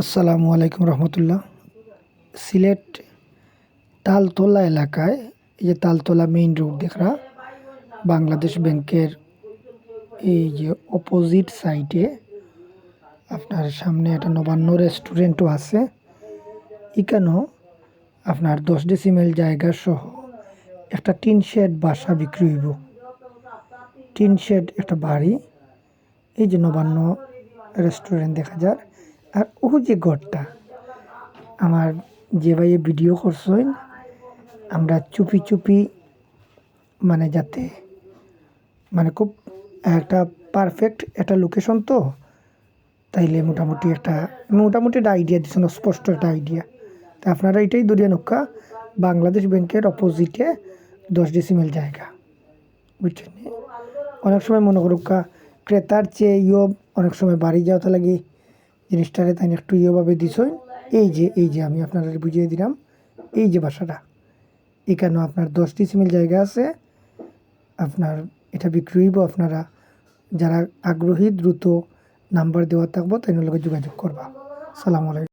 আসসালামু আলাইকুম রহমতুল্লাহ। সিলেট তালতলা এলাকায়, এই যে তালতলা মেইন রোড দেখরা বাংলাদেশ ব্যাংকের এই যে অপোজিট সাইডে আপনার সামনে একটা নবান্ন রেস্টুরেন্টও আছে। এখানেও আপনার দশ ডেসিমেল জায়গা সহ একটা টিন শেড বাসা বিক্রি হইব। টিন শেড একটা বাড়ি, এই যে নবান্ন রেস্টুরেন্ট দেখা যার। আর ও যে ঘরটা, আমার যে ভাইয়ে ভিডিও করছেন, আমরা চুপি চুপি মানে যাতে মানে খুব একটা পারফেক্ট একটা লোকেশন তো, তাইলে মোটামুটি একটা মোটামুটি একটা আইডিয়া দিচ্ছেন স্পষ্ট একটা আইডিয়া তা আপনারা এটাই দরিয়া নৌকা, বাংলাদেশ ব্যাংকের অপোজিটে দশ ডেসিমেল জায়গা। বুঝছেন অনেক সময় মনে করুকা ক্রেতার চেয়ে ইয়ব অনেক সময় বাড়ি যাওয়াতে লাগে জিনিসটারে তাই একটু ইয়েভাবে দিছই। এই যে এই যে আমি আপনারা বুঝিয়ে দিলাম, এই যে বাসাটা। এখানে আপনার দশ ডিসিমিল জায়গা আছে। আপনার এটা বিক্রি হইব আপনারা যারা আগ্রহী দ্রুত নাম্বার দেওয়া থাকব তাই যোগাযোগ করবা। সালাম আলাইকুম।